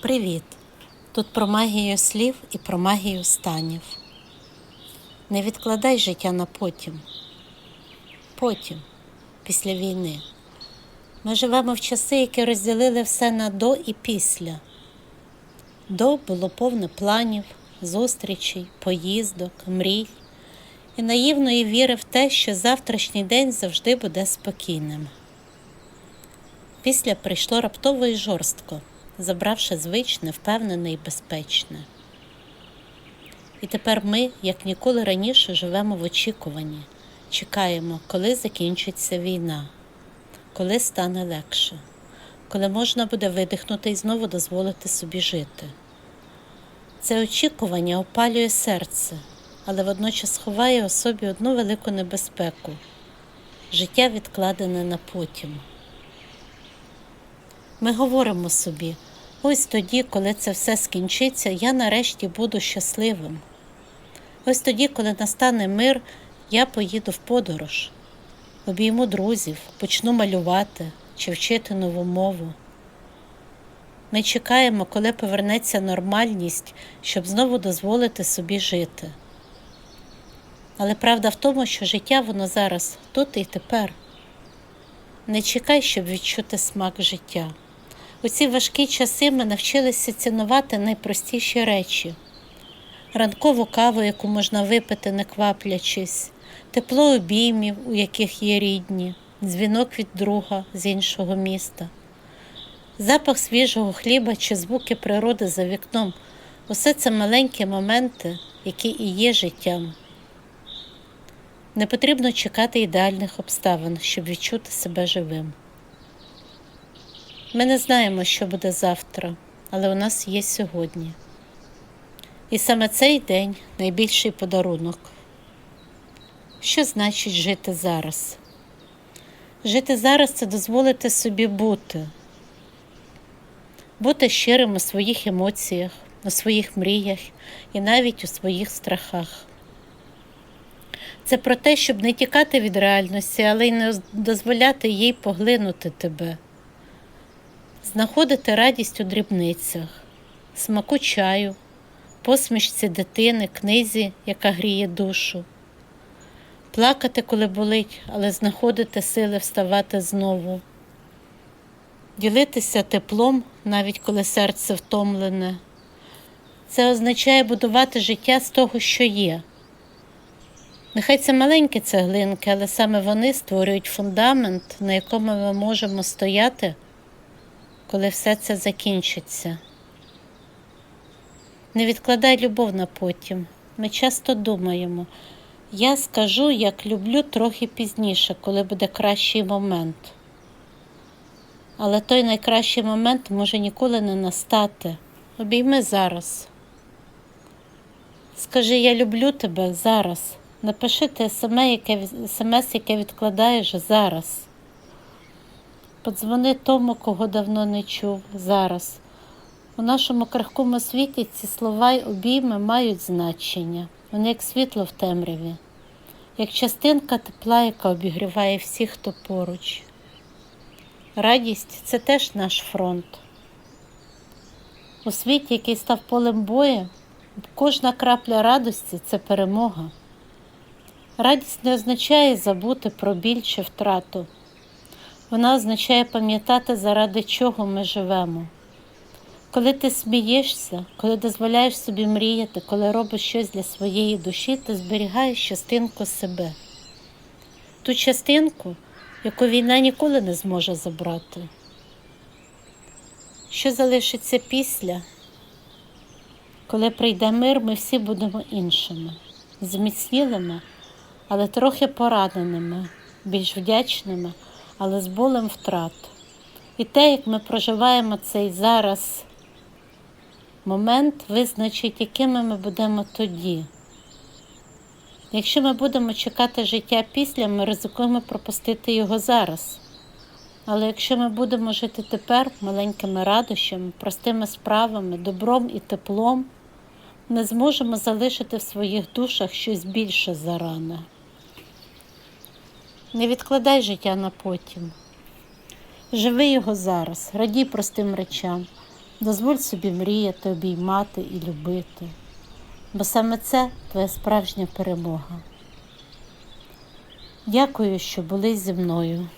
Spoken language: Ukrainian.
Привіт! Тут про магію слів і про магію станів. Не відкладай життя на потім. Потім, після війни. Ми живемо в часи, які розділили все на до і після. До було повне планів, зустрічей, поїздок, мрій і наївної віри в те, що завтрашній день завжди буде спокійним. Після прийшло раптово і жорстко, забравши звичне, впевнене і безпечне. І тепер ми, як ніколи раніше, живемо в очікуванні, чекаємо, коли закінчиться війна, коли стане легше, коли можна буде видихнути і знову дозволити собі жити. Це очікування опалює серце, але водночас ховає у собі одну велику небезпеку життя відкладене на потім. Ми говоримо собі, ось тоді, коли це все скінчиться, я нарешті буду щасливим. Ось тоді, коли настане мир, я поїду в подорож, обійму друзів, почну малювати чи вчити нову мову. Ми чекаємо, коли повернеться нормальність, щоб знову дозволити собі жити. Але правда в тому, що життя воно зараз тут і тепер. Не чекай, щоб відчути смак життя. У ці важкі часи ми навчилися цінувати найпростіші речі: ранкову каву, яку можна випити, не кваплячись, тепло обіймів, у яких є рідні, дзвінок від друга з іншого міста, запах свіжого хліба чи звуки природи за вікном усе це маленькі моменти, які і є життям. Не потрібно чекати ідеальних обставин, щоб відчути себе живим. Ми не знаємо, що буде завтра, але у нас є сьогодні. І саме цей день найбільший подарунок. Що значить жити зараз? Жити зараз це дозволити собі бути, бути щирим у своїх емоціях, у своїх мріях і навіть у своїх страхах. Це про те, щоб не тікати від реальності, але й не дозволяти їй поглинути тебе знаходити радість у дрібницях, смаку чаю, посмішці дитини, книзі, яка гріє душу, плакати, коли болить, але знаходити сили вставати знову, ділитися теплом, навіть коли серце втомлене. Це означає будувати життя з того, що є. Нехай це маленькі цеглинки, але саме вони створюють фундамент, на якому ми можемо стояти коли все це закінчиться. Не відкладай любов на потім. Ми часто думаємо, я скажу, як люблю трохи пізніше, коли буде кращий момент. Але той найкращий момент може ніколи не настати. Обійми зараз. Скажи, я люблю тебе зараз. Напиши те смс, яке відкладаєш зараз. Подзвони тому, кого давно не чув зараз. У нашому крихкому світі ці слова й обійми мають значення. Вони як світло в темряві, як частинка тепла, яка обігріває всіх, хто поруч. Радість це теж наш фронт. У світі, який став полем бою, кожна крапля радості це перемога. Радість не означає забути про біль чи втрату. Вона означає пам'ятати, заради чого ми живемо. Коли ти смієшся, коли дозволяєш собі мріяти, коли робиш щось для своєї душі, ти зберігаєш частинку себе. Ту частинку, яку війна ніколи не зможе забрати. Що залишиться після, коли прийде мир, ми всі будемо іншими, зміцнілими, але трохи пораненими, більш вдячними але з болем втрат. І те, як ми проживаємо цей зараз момент, визначить, якими ми будемо тоді. Якщо ми будемо чекати життя після, ми ризикуємо пропустити його зараз. Але якщо ми будемо жити тепер маленькими радощами, простими справами, добром і теплом, ми зможемо залишити в своїх душах щось більше заране. Не відкладай життя на потім. Живи його зараз, радій простим речам, Дозволь собі мріяти, обіймати і любити, бо саме це твоя справжня перемога. Дякую, що були зі мною.